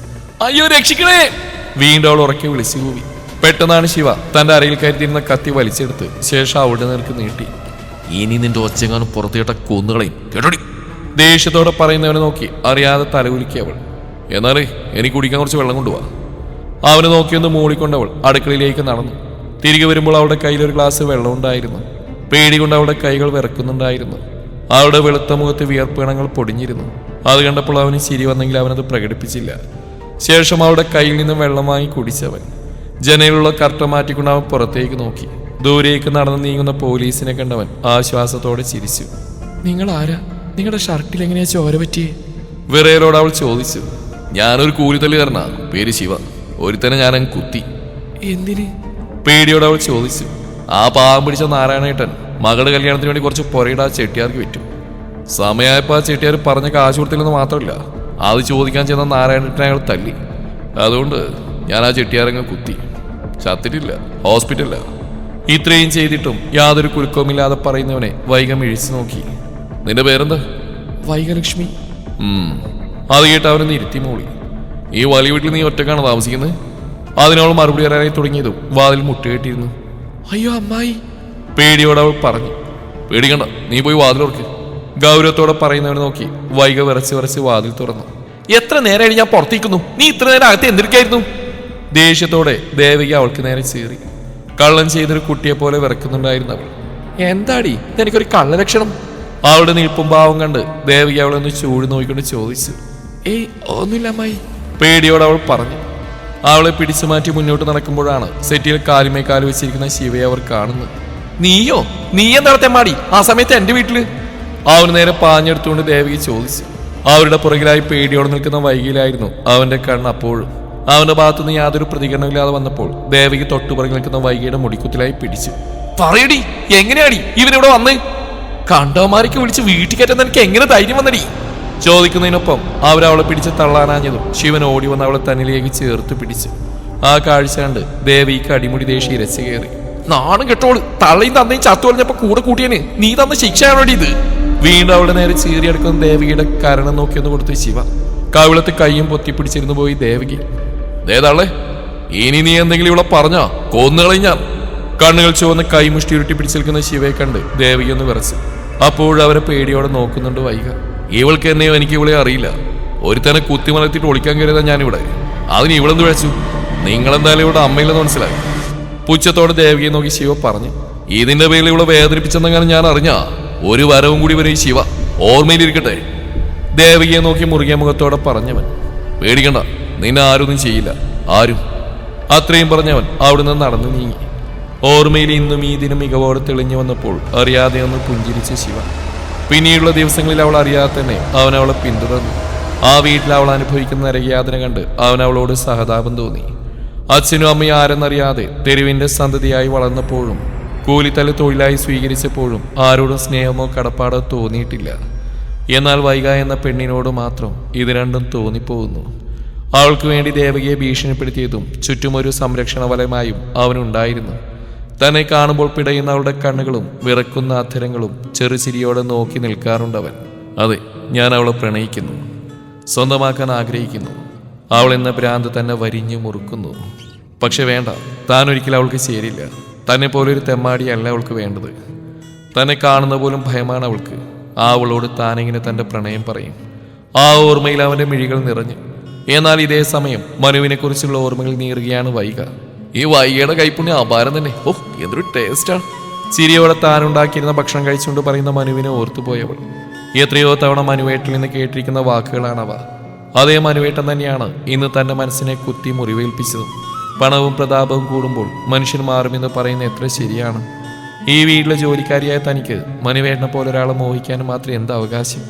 [SPEAKER 2] അയ്യോ രക്ഷിക്കണേ!
[SPEAKER 1] വീണ്ടും അവൾ ഉറക്കെ വിളിച്ചു കൂവി പെട്ടെന്നാണ് ശിവ തന്റെ അരയിൽ കയറ്റിയിരുന്ന കത്തി വലിച്ചെടുത്ത് ശേഷം അവിടെ നിനക്ക് നീട്ടി.
[SPEAKER 2] ഇനി നിന്റെ ഒച്ചങ്ങാനും പുറത്തേട്ട കൊന്നുകളയും കേട്ടോടി.
[SPEAKER 1] ദേഷ്യത്തോടെ പറയുന്നവനെ നോക്കി അറിയാതെ തലകുലുക്കി അവൾ. എന്നാലേ എനിക്ക് കുടിക്കാൻ കുറച്ച് വെള്ളം കൊണ്ടുപോവാ അവനെ നോക്കിയൊന്ന് മൂളിക്കൊണ്ടവൾ അടുക്കളയിലേക്ക് നടന്നു. തിരികെ വരുമ്പോൾ അവളുടെ കയ്യിൽ ഒരു ഗ്ലാസ് വെള്ളം ഉണ്ടായിരുന്നു. പേടി കൊണ്ട് അവളുടെ കൈകൾ വിറക്കുന്നുണ്ടായിരുന്നു. അവളുടെ വെളുത്ത മുഖത്ത് വിയർപ്പിണങ്ങൾ പൊടിഞ്ഞിരുന്നു. അത് കണ്ടപ്പോൾ അവന് ചിരി വന്നെങ്കിൽ അവനത് പ്രകടിപ്പിച്ചില്ല. ശേഷം അവളുടെ കയ്യിൽ നിന്ന് വെള്ളം വാങ്ങി കുടിച്ചവൻ. ജനയിലുള്ള കർട്ട മാറ്റിക്കൊണ്ട് അവൻ പുറത്തേക്ക് നോക്കി. ദൂരേക്ക് നടന്ന് നീങ്ങുന്ന പോലീസിനെ കണ്ടവൻ ആശ്വാസത്തോടെ ചിരിച്ചു. നിങ്ങൾ ആരാ? നിങ്ങളുടെ ഷർട്ടിൽ എങ്ങനെയാ ചോര പറ്റിയേ? വിറയലോട് അവൾ ചോദിച്ചു.
[SPEAKER 2] ഞാനൊരു കൂലിത്തല്ലുകാരനാ. പേര് ശിവ. ഒരുത്തനെ ഞാൻ അങ്ങ് കുത്തി.
[SPEAKER 1] എന്തിന്? പേടിയോട് അവൾ ചോദിച്ചു. ആ പാവം പിടിച്ച നാരായണേട്ടൻ മകളുടെ കല്യാണത്തിന് വേണ്ടി കുറച്ച് പുറയുടെ ആ ചെട്ടിയാർക്ക് വിറ്റു സമയമായപ്പോൾ ആ ചെട്ടിയാർ പറഞ്ഞ കാശ് കൊടുത്തില്ലെന്ന് മാത്രമല്ല അത് ചോദിക്കാൻ ചെന്ന നാരായണേട്ടനെ അയാൾ തല്ലി. അതുകൊണ്ട് ഞാൻ ആ ചെട്ടിയാരങ്ങ് കുത്തി. ചത്തിട്ടില്ല. ഹോസ്പിറ്റലില്ല ഇത്രയും ചെയ്തിട്ടും യാതൊരു കുലുക്കവുമില്ലാതെ പറയുന്നവനെ വൈകം ഇഴിച്ചു നോക്കി. നിന്റെ പേരെന്താ? വൈകലക്ഷ്മി. അത് കേട്ട് അവനൊന്ന് ഇരുത്തി മൂളി. ഈ വലിയ വീട്ടിൽ നീ ഒറ്റക്കാണ് താമസിക്കുന്നത് അതിനവൾ മറുപടി പറയാനായി തുടങ്ങിയതും വാതിൽ മുട്ടുകെട്ടിയിരുന്നു.
[SPEAKER 2] അയ്യോ അമ്മായി.
[SPEAKER 1] പേടിയോടെ അവൾ പറഞ്ഞു. പേടിക്കണ്ട നീ പോയി വാതിലോർക്ക് ഗൗരവത്തോടെ പറയുന്നവനെ നോക്കി വൈക വിറച്ച് വിറച്ച് വാതിൽ തുറന്നു.
[SPEAKER 2] എത്ര നേരമായി ഞാൻ പുറത്തേക്കുന്നു? നീ ഇത്ര നേരം അകത്ത് എന്തിരിക്കായിരുന്നു?
[SPEAKER 1] ദേഷ്യത്തോടെ ദേവിക അവൾക്ക് നേരെ ചീറി. കള്ളൻ ചെയ്തൊരു കുട്ടിയെ പോലെ വിറക്കുന്നുണ്ടായിരുന്നു അവൾ
[SPEAKER 2] എന്താടി? എനിക്കൊരു കള്ളലക്ഷണം.
[SPEAKER 1] അവളുടെ നിൽപ്പും ഭാവം കണ്ട് ദേവിക അവളെ ഒന്ന് ചൂട് നോക്കിക്കൊണ്ട് ചോദിച്ചു.
[SPEAKER 2] ഏയ് ഒന്നുമില്ല അമ്മായി.
[SPEAKER 1] പേടിയോടെ അവൾ പറഞ്ഞു. അവളെ പിടിച്ചു മാറ്റി മുന്നോട്ട് നടക്കുമ്പോഴാണ് സെറ്റിയിൽ കാലുമേ കാൽ വെച്ചിരിക്കുന്ന ശിവയെ അവർ കാണുന്നത്.
[SPEAKER 2] നീയോ? നീ എന്താ മാടി ആ സമയത്ത് എന്റെ വീട്ടിൽ.
[SPEAKER 1] അവന് നേരെ പാഞ്ഞെടുത്തുകൊണ്ട് ദേവിക ചോദിച്ചു. അവരുടെ പുറകിലായി പേടിയോടെ നിൽക്കുന്ന വൈകിയിലായിരുന്നു അവന്റെ കണ്ണ് അപ്പോഴും. അവന്റെ ഭാഗത്തുനിന്ന് യാതൊരു പ്രതികരണമില്ലാതെ വന്നപ്പോൾ ദേവിക്ക് തൊട്ടുപുറകിൽ നിൽക്കുന്ന വൈകിയുടെ മുടിക്കുത്തിലായി പിടിച്ചു.
[SPEAKER 2] പറയടി എങ്ങനെയാടി ഇവനിവിടെ വന്ന്? കണ്ടവന്മാരിക്ക് വിളിച്ച് വീട്ടിൽ കയറ്റാൻ നിനക്ക് എങ്ങനെ ധൈര്യം വന്നടി?
[SPEAKER 1] ചോദിക്കുന്നതിനൊപ്പം അവരവളെ പിടിച്ച് തള്ളാനാഞ്ഞതും ശിവൻ ഓടി വന്ന് അവളെ തന്നിലേക്ക് ചേർത്ത് പിടിച്ചു. ആ കാഴ്ച കണ്ട് ദേവിക്ക് അടിമുടി ദേശി ഇരച്ചു കയറി.
[SPEAKER 2] നാണം കെട്ടോൾ തള്ളയും തന്നയും ചത്തു പറഞ്ഞപ്പോ കൂടെ കൂട്ടിയന്. നീ തന്ന ശിക്ഷയാണോടി ഇത്?
[SPEAKER 1] വീണ്ടും അവളുടെ നേരെ ചീറിയെടുക്കുന്ന ദേവികയുടെ കരണം നോക്കിയൊന്ന് കൊടുത്തു ശിവ. കവിളത്ത് കൈയും പൊത്തിപ്പിടിച്ചിരുന്നു പോയി ദേവിക. ദേതാളെ ഇനി നീ എന്തെങ്കിലും ഇവിടെ പറഞ്ഞാ? കൊന്നുകളയും ഞാൻ കണ്ണുകൾ ചുവന്ന് കൈമുഷ്ടി ഉരുട്ടി പിടിച്ചു നിൽക്കുന്ന ശിവയെ കണ്ട് ദേവിയൊന്ന് വിറച്ച്. അപ്പോഴവരെ പേടിയോടെ നോക്കുന്നുണ്ട് വൈക. ഇവൾക്ക് എന്നെയോ എനിക്ക് ഇവളെ അറിയില്ല. ഒരുത്തനെ കുത്തി മലർത്തിയിട്ട് ഒളിക്കാൻ കയറിയതാ ഞാനിവിടെ. അതിന് ഇവളെന്ത് വിളിച്ചു? നിങ്ങളെന്തായാലും ഇവിടെ അമ്മയില്ലെന്ന് മനസ്സിലായി. പുച്ഛത്തോടെ ദേവിയെ നോക്കി ശിവ പറഞ്ഞു. ഇതിന്റെ പേരിൽ ഇവിടെ വേദനിപ്പിച്ചെന്നെങ്ങനെ ഞാൻ അറിഞ്ഞ? ഒരു വരവും കൂടി വരും ഈ ശിവ. ഓർമ്മയിലിരിക്കട്ടെ. ദേവികയെ നോക്കി മുറുകിയ മുഖത്തോടെ പറഞ്ഞവൻ. പേടിക്കണ്ട. നിന്നെ ആരൊന്നും ചെയ്യില്ല. ആരും. അത്രയും പറഞ്ഞവൻ അവിടെ നിന്ന് നടന്നു നീങ്ങി. ഓർമ്മയിൽ ഇന്നും ഈ ദിനം മികവോടെ തെളിഞ്ഞു വന്നപ്പോൾ അറിയാതെ ഒന്ന് പുഞ്ചിരിച്ച ശിവ. പിന്നീടുള്ള ദിവസങ്ങളിൽ അവൾ അറിയാതെ തന്നെ അവൻ അവളെ പിന്തുടർന്നു. ആ വീട്ടിൽ അവൾ അനുഭവിക്കുന്ന നരകയാതന കണ്ട് അവൻ അവളോട് സഹതാപം തോന്നി. അച്ഛനും അമ്മയും ആരെന്നറിയാതെ തെരുവിന്റെ സന്തതിയായി വളർന്നപ്പോഴും കൂലിത്തല തൊഴിലായി സ്വീകരിച്ചപ്പോഴും ആരോടും സ്നേഹമോ കടപ്പാടോ തോന്നിയിട്ടില്ല. എന്നാൽ വൈക എന്ന പെണ്ണിനോട് മാത്രം ഇത് രണ്ടും തോന്നിപ്പോകുന്നു. അവൾക്ക് വേണ്ടി ദേവകിയെ ഭീഷണിപ്പെടുത്തിയതും ചുറ്റുമൊരു സംരക്ഷണ വലയമായും അവനുണ്ടായിരുന്നു. തന്നെ കാണുമ്പോൾ പിടയുന്ന അവളുടെ കണ്ണുകളും വിറക്കുന്ന അധരങ്ങളും ചെറുചിരിയോടെ നോക്കി നിൽക്കാറുണ്ടവൻ. അതെ ഞാൻ അവളെ പ്രണയിക്കുന്നു. സ്വന്തമാക്കാൻ ആഗ്രഹിക്കുന്നു. അവൾ എന്ന ഭ്രാന്ത് തന്നെ വരിഞ്ഞു മുറുക്കുന്നു. പക്ഷെ വേണ്ട താൻ ഒരിക്കലും അവൾക്ക് ചേരില്ല. തന്നെ പോലൊരു തെമ്മാടിയല്ല അവൾക്ക് വേണ്ടത്. തന്നെ കാണുന്ന പോലും ഭയമാണ് അവൾക്ക്. ആ അവളോട് താനിങ്ങനെ തന്റെ പ്രണയം പറയും? ആ ഓർമ്മയിൽ അവന്റെ മിഴികൾ നിറഞ്ഞു. എന്നാൽ ഇതേ സമയം മനുവിനെ കുറിച്ചുള്ള ഓർമ്മകൾ നീറുകയാണ് വൈക ഈ വൈകയുടെ കൈപ്പുണ്യം അപാരം തന്നെ. ഓഹ് എന്തൊരു ടേസ്റ്റാണ് ചിരിയോടെ താനുണ്ടാക്കിയിരുന്ന ഭക്ഷണം കഴിച്ചുകൊണ്ട് പറയുന്ന മനുവിനെ ഓർത്തുപോയവൾ. എത്രയോ തവണ മനുവേട്ടിൽ നിന്ന് കേട്ടിരിക്കുന്ന വാക്കുകളാണവ. അതേ മനുവേട്ടൻ തന്നെയാണ് ഇന്ന് തന്റെ മനസ്സിനെ കുത്തി മുറിവേൽപ്പിച്ചതും. പണവും പ്രതാപവും കൂടുമ്പോൾ മനുഷ്യൻ മാറുമെന്ന് പറയുന്ന എത്ര ശരിയാണ്. ഈ വീട്ടിലെ ജോലിക്കാരിയായ തനിക്ക് മനുവേട്ടനെ പോലെ ഒരാളെ മോഹിക്കാനും മാത്രം എന്ത് അവകാശം?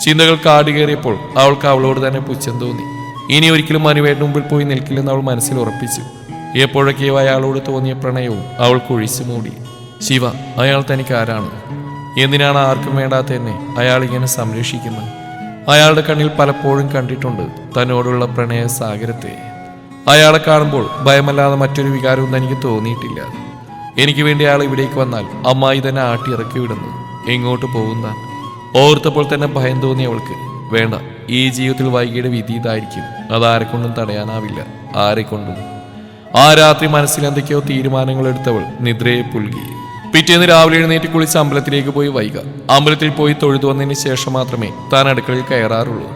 [SPEAKER 1] ചിന്തകൾ കാടുകയറിയപ്പോൾ അവൾക്ക് അവളോട് തന്നെ പുച്ഛം തോന്നി. ഇനി ഒരിക്കലും മനുവേട്ടന് മുമ്പിൽ പോയി നിൽക്കില്ലെന്ന് അവൾ മനസ്സിൽ ഉറപ്പിച്ചു. എപ്പോഴൊക്കെയോ അയാളോട് തോന്നിയ പ്രണയവും അവൾക്ക് ഒഴിച്ചു മൂടി. ശിവ അയാൾ തനിക്ക് ആരാണ്? എന്തിനാണ് ആർക്കും വേണ്ടാത്ത എന്നെ അയാൾ ഇങ്ങനെ സംരക്ഷിക്കുന്നത്? അയാളുടെ കണ്ണിൽ പലപ്പോഴും കണ്ടിട്ടുണ്ട് തന്നോടുള്ള പ്രണയ സാഗരത്തെ. അയാളെ കാണുമ്പോൾ ഭയമല്ലാതെ മറ്റൊരു വികാരവും തനിക്ക് തോന്നിയിട്ടില്ല. എനിക്ക് വേണ്ടി അയാൾ ഇവിടേക്ക് വന്നാൽ അമ്മായി തന്നെ ആട്ടി ഇറക്കി വിടുന്നു. എങ്ങോട്ട് പോകുന്ന? ഓർത്തപ്പോൾ തന്നെ ഭയം തോന്നി അവൾക്ക്. വേണ്ട ഈ ജീവിതത്തിൽ വൈകിയുടെ വിധി ഇതായിരിക്കും. അതാരെക്കൊണ്ടും തടയാനാവില്ല. ആരെക്കൊണ്ടും. ആ രാത്രി മനസ്സിൽ എന്തൊക്കെയോ തീരുമാനങ്ങൾ എടുത്തവൾ നിദ്രയെ പുൽകി. പിറ്റേന്ന് രാവിലെ എഴുന്നേറ്റ് കുളിച്ച് അമ്പലത്തിലേക്ക് പോയി വൈക. അമ്പലത്തിൽ പോയി തൊഴുതു വന്നതിന് ശേഷം മാത്രമേ താൻ അടുക്കളയിൽ കയറാറുള്ളൂ.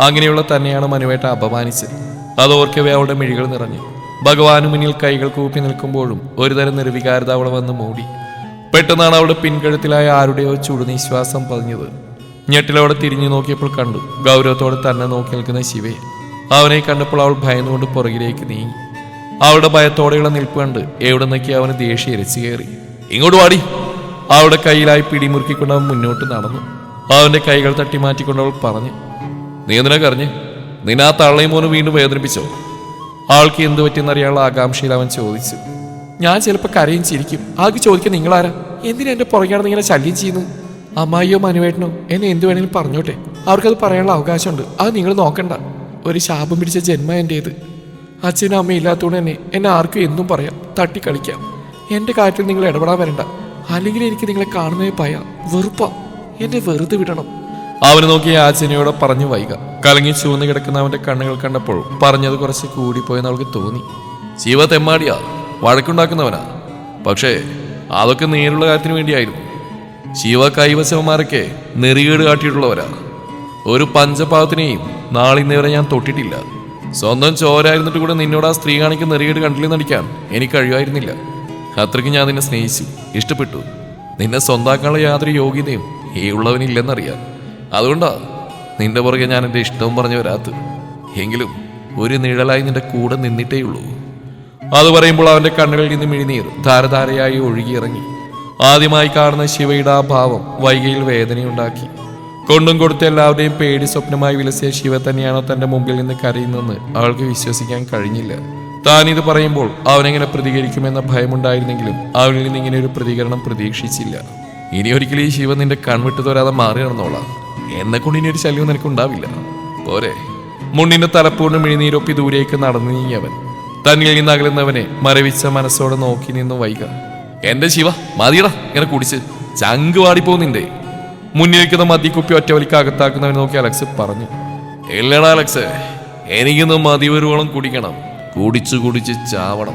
[SPEAKER 1] അങ്ങനെയുള്ള തന്നെയാണ് മനുവേട്ട അപമാനിച്ചത്. അതോർക്കവേ അവളുടെ മിഴികൾ നിറഞ്ഞു. ഭഗവാന് മുന്നിൽ കൈകൾ കൂപ്പി നിൽക്കുമ്പോഴും ഒരുതരം നിർവികാരത അവളെ വന്ന് മൂടി. പെട്ടെന്നാണ് അവളുടെ പിൻകഴുത്തിലായ ആരുടെയോ ചുടുനിശ്വാസം പതിഞ്ഞത്. ഞെട്ടിലവിടെ തിരിഞ്ഞു നോക്കിയപ്പോൾ കണ്ടു. ഗൗരവത്തോടെ തന്നെ നോക്കി നിൽക്കുന്ന ശിവയെ. അവനെ കണ്ടപ്പോൾ അവൾ ഭയന്നുകൊണ്ട് പുറകിലേക്ക് നീങ്ങി. അവളുടെ ഭയത്തോടെയുള്ള നിൽപ്പ് കണ്ട് എവിടെ നിന്നൊക്കെ അവന് ദേഷ്യം ഇരച്ചു കയറി. ഇങ്ങോട്ട് വാടി. അവളുടെ കയ്യിലായി പിടിമുറുക്കിക്കൊണ്ട് അവൻ മുന്നോട്ട് നടന്നു. അവന്റെ കൈകൾ തട്ടി മാറ്റിക്കൊണ്ട് അവൾ പറഞ്ഞു നീ കരഞ്ഞ്? നിന്നെ ആ തള്ളയും മോനും വീണ്ടും വേദനിപ്പിച്ചോ? ആൾക്ക് എന്ത് പറ്റിയെന്നറിയാനുള്ള ആകാംക്ഷയിൽ അവൻ ചോദിച്ചു
[SPEAKER 2] ഞാൻ ചിലപ്പോൾ കരയും ചിരിക്കും. ആൾക്ക് ചോദിക്കാൻ നിങ്ങളാരാ? എന്തിനാ എന്റെ പുറകെയാണെന്ന് ഇങ്ങനെ ശല്യം ചെയ്യുന്നത്? അമ്മായിയോ മനുവേട്ടനോ എന്നെ എന്ത് വേണേലും പറഞ്ഞോട്ടെ. അവർക്കത് പറയാനുള്ള അവകാശമുണ്ട്. അത് നിങ്ങൾ നോക്കണ്ട. ഒരു ശാപം പിടിച്ച ജന്മ എന്റേത് അച്ഛനും അമ്മയും ഇല്ലാത്തതുകൊണ്ട് തന്നെ എന്നെ ആർക്കും എന്നും പറയാം. തട്ടിക്കളിക്കാം. എന്റെ കാര്യത്തിൽ നിങ്ങൾ ഇടപെടാൻ വരണ്ട. അല്ലെങ്കിൽ എനിക്ക് നിങ്ങളെ കാണുന്നേ പായ വെറുപ്പാ. എന്നെ വെറുതെ വിടണം.
[SPEAKER 1] അവനെ നോക്കി യാചനയോടെ പറഞ്ഞു വൈക. കലങ്ങി ചുവന്ന് കിടക്കുന്ന അവന്റെ കണ്ണുകൾ കണ്ടപ്പോൾ പറഞ്ഞത് കുറച്ച് കൂടിപ്പോയെന്ന് അവൾക്ക് തോന്നി. ശിവ തെമ്മാടിയാ വഴക്കുണ്ടാക്കുന്നവനാ. പക്ഷേ അതൊക്കെ നേരിലുള്ള കാര്യത്തിന് വേണ്ടിയായിരുന്നു. ശിവ കൈവശവന്മാരൊക്കെ നെറികേട് കാട്ടിയിട്ടുള്ളവരാ ഒരു പഞ്ചപാവത്തിനെയും നാളിന്നേ വരെ ഞാൻ തൊട്ടിട്ടില്ല. സ്വന്തം ചോരായിരുന്നിട്ട് കൂടെ നിന്നോട് ആ സ്ത്രീ കാണിക്കുന്ന നെറികേട് കണ്ടില്ലെന്ന് നടിക്കാൻ? എനിക്ക് കഴിയുമായിരുന്നില്ല അത്രയ്ക്ക് ഞാൻ നിന്നെ സ്നേഹിച്ചു ഇഷ്ടപ്പെട്ടു. നിന്നെ സ്വന്താക്കാനുള്ള യാതൊരു യോഗ്യതയും ഈ ഉള്ളവനില്ലെന്നറിയാം. അതുകൊണ്ടാ നിന്റെ പുറകെ ഞാൻ എന്റെ ഇഷ്ടവും പറഞ്ഞു വരാത്ത എങ്കിലും ഒരു നിഴലായി നിന്റെ കൂടെ നിന്നിട്ടേ ഉള്ളൂ അത് പറയുമ്പോൾ അവന്റെ കണ്ണുകളിൽ നിന്ന് മിഴിനീർ ധാരധാരയായി ഒഴുകിയിറങ്ങി. ആദ്യമായി കാണുന്ന ശിവയുടെ ആ ഭാവം വൈകിയിൽ വേദനയുണ്ടാക്കി. കൊണ്ടും കൊടുത്ത് എല്ലാവരുടെയും പേടി സ്വപ്നമായി വിലസിയ ശിവ തന്നെയാണോ തന്റെ മുമ്പിൽ നിന്ന് കരയുന്നെന്ന് അവൾക്ക് വിശ്വസിക്കാൻ കഴിഞ്ഞില്ല. താൻ ഇത് പറയുമ്പോൾ അവനെങ്ങനെ പ്രതികരിക്കുമെന്ന ഭയമുണ്ടായിരുന്നെങ്കിലും അവനിൽ നിന്ന് ഇങ്ങനെ ഒരു പ്രതികരണം പ്രതീക്ഷിച്ചില്ല. ഇനി ഒരിക്കലും ഈ ശിവ നിന്റെ കൺവിട്ട് തോരാതെ മാറി നടന്നോളാം. എന്നെ കൊണ്ട് ഇനി ഒരു ശല്യവും നിനക്കുണ്ടാവില്ല പോരെ. മുണ്ണിന്റെ തലപ്പൂർണ മിഴിനീരൊപ്പി ദൂരേക്ക് നടന്നു നീങ്ങിയവൻ. തന്നിൽ നിന്ന് അകലുന്നവനെ മരവിച്ച മനസ്സോടെ നോക്കി നിന്നു വൈക. എന്റെ ശിവ മതിയടാ ഇങ്ങനെ കുടിച്ച്. ചങ്ക് വാടിപ്പോന്നിന്റെ മുന്നിലിരിക്കുന്ന മദ്യക്കുപ്പി ഒറ്റവലിക്ക് അകത്താക്കുന്നവനെ നോക്കി അലക്സ് പറഞ്ഞു. ഇല്ലടാ അലക്സ് എനിക്കിന്ന് മതി വരുവോളം കുടിക്കണം. കുടിച്ചു കുടിച്ച് ചാവണം.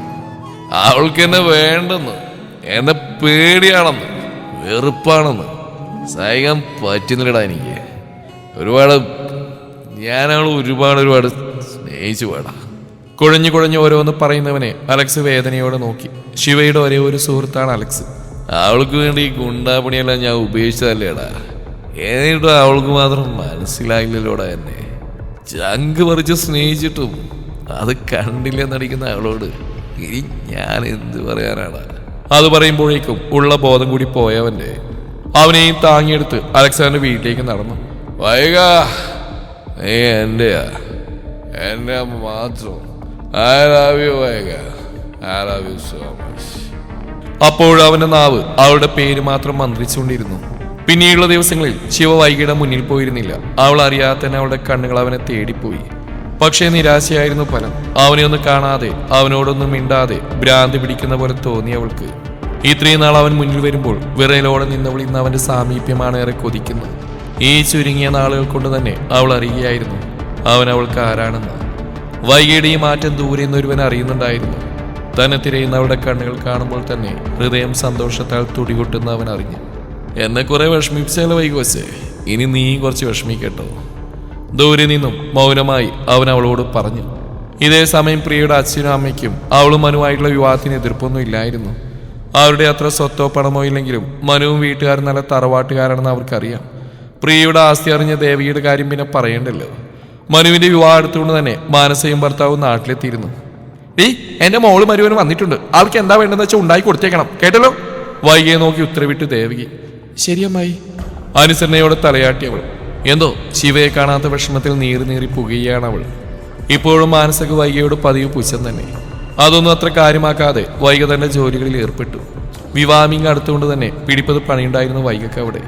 [SPEAKER 1] അവൾക്ക് എന്നെ വേണ്ടെന്ന്. എന്നെ പേടിയാണെന്ന്. വെറുപ്പാണെന്ന്. സഹിക്കാൻ പറ്റുന്നില്ലടാ എനിക്ക്. ഒരുപാട് ഞാൻ അവൾ ഒരുപാട് ഒരുപാട് സ്നേഹിച്ചു വേടാ കുഴഞ്ഞു കുഴഞ്ഞു ഓരോന്ന് പറയുന്നവനെ അലക്സ് വേദനയോടെ നോക്കി. ശിവയുടെ ഒരേ ഒരു സുഹൃത്താണ് അലക്സ്. അവൾക്ക് വേണ്ടി ഈ ഗുണ്ടാപണിയെല്ലാം ഞാൻ ഉപേക്ഷിച്ചതല്ലേടാ? എന്നിട്ടും അവൾക്ക് മാത്രം മനസ്സിലായില്ലല്ലോടാ എന്നെ. ചങ്ക് പറിച്ച് സ്നേഹിച്ചിട്ടും അത് കണ്ടില്ലെന്നടിക്കുന്ന അവളോട്? ഇനി ഞാൻ എന്ത് പറയാനാണ് അത് പറയുമ്പോഴേക്കും ഉള്ള ബോധം കൂടി പോയവന്റെ. അവനെയും താങ്ങിയെടുത്ത് അലക്സാണ്ടർ വീട്ടിലേക്ക് നടന്നു. വൈകാ നീ എന്റെയാ എന്റെ മാത്രം. I love you I love you so much അപ്പോൾ അവന്റെ നാവ് അവളുടെ പേര് മാത്രം മന്ത്രിച്ചുകൊണ്ടിരുന്നു. പിന്നീടുള്ള ദിവസങ്ങളിൽ ശിവ വൈകിയുടെ മുന്നിൽ പോയിരുന്നില്ല. അവൾ അറിയാതെ തന്നെ അവളുടെ കണ്ണുകൾ അവനെ തേടിപ്പോയി. പക്ഷേ നിരാശയായിരുന്നു ഫലം. അവനെ ഒന്ന് കാണാതെ അവനോടൊന്നും മിണ്ടാതെ ഭ്രാന്തി പിടിക്കുന്ന പോലെ തോന്നി അവൾക്ക്. ഇത്രയും നാൾ അവൻ മുന്നിൽ വരുമ്പോൾ വിറയിലോടെ നിന്നവൾ ഇന്ന് അവന്റെ സാമീപ്യമാണ് ഏറെ കൊതിക്കുന്നത്. ഈ ചുരുങ്ങിയ നാളുകൾ കൊണ്ട് തന്നെ അവൾ അറിയുകയായിരുന്നു. അവൻ അവൾക്ക് ആരാണെന്ന്. വൈകിയുടെ ഈ മാറ്റം ദൂരെ നിന്നൊരുവൻ അറിയുന്നുണ്ടായിരുന്നു. തന്നെ തിരയുന്ന തിരയുന്നവരുടെ കണ്ണുകൾ കാണുമ്പോൾ തന്നെ ഹൃദയം സന്തോഷത്താൽ തുടികൊട്ടുന്ന അവൻ അറിഞ്ഞു. എന്നെ കുറെ വിഷമിപ്പിച്ചാൽ വൈകോസേ ഇനി നീയും കുറച്ച് വിഷമിക്കട്ടോ. ദൂരെ നിന്നും മൗനമായി അവൻ അവളോട് പറഞ്ഞു. ഇതേ സമയം പ്രിയയുടെ അച്ഛനും അമ്മയ്ക്കും അവളും മനുവായിട്ടുള്ള വിവാഹത്തിന് എതിർപ്പൊന്നും ഇല്ലായിരുന്നു. അവരുടെ അത്ര സ്വത്തോ പണമോ ഇല്ലെങ്കിലും മനുവും വീട്ടുകാരും നല്ല തറവാട്ടുകാരാണെന്ന് അവർക്കറിയാം. പ്രിയയുടെ ആസ്തി അറിഞ്ഞ ദേവിയുടെ കാര്യം പിന്നെ പറയണ്ടല്ലോ. മനുവിന്റെ വിവാഹത്തുകൊണ്ട് തന്നെ മാനസയും ഭർത്താവും നാട്ടിലെത്തിയിരുന്നു. ഡീ എന്റെ മോൾ മരുവന് വന്നിട്ടുണ്ട്. ആൾക്ക് എന്താ വേണ്ടെന്ന് വെച്ചാൽ ഉണ്ടാക്കി കൊടുത്തേക്കണം. കേട്ടല്ലോ? വൈകിയെ നോക്കി ഉത്തരവിട്ട് ദേവകി. ശരിയമ്മായി അനുസരണയോടെ തലയാട്ടി അവൾ എന്തോ? ശിവയെ കാണാത്ത വിഷമത്തിൽ നീറി നീറി പുകയാണ് അവൾ. ഇപ്പോഴും മാനസക വൈകിയോട് പതിവ് പുച്ഛം തന്നെ. അതൊന്നും അത്ര കാര്യമാക്കാതെ വൈക തന്റെ ജോലികളിൽ ഏർപ്പെട്ടു. വിവാമിങ് അടുത്തുകൊണ്ട് തന്നെ പിടിപ്പത് പണിയുണ്ടായിരുന്നു വൈകക്ക് അവിടെ.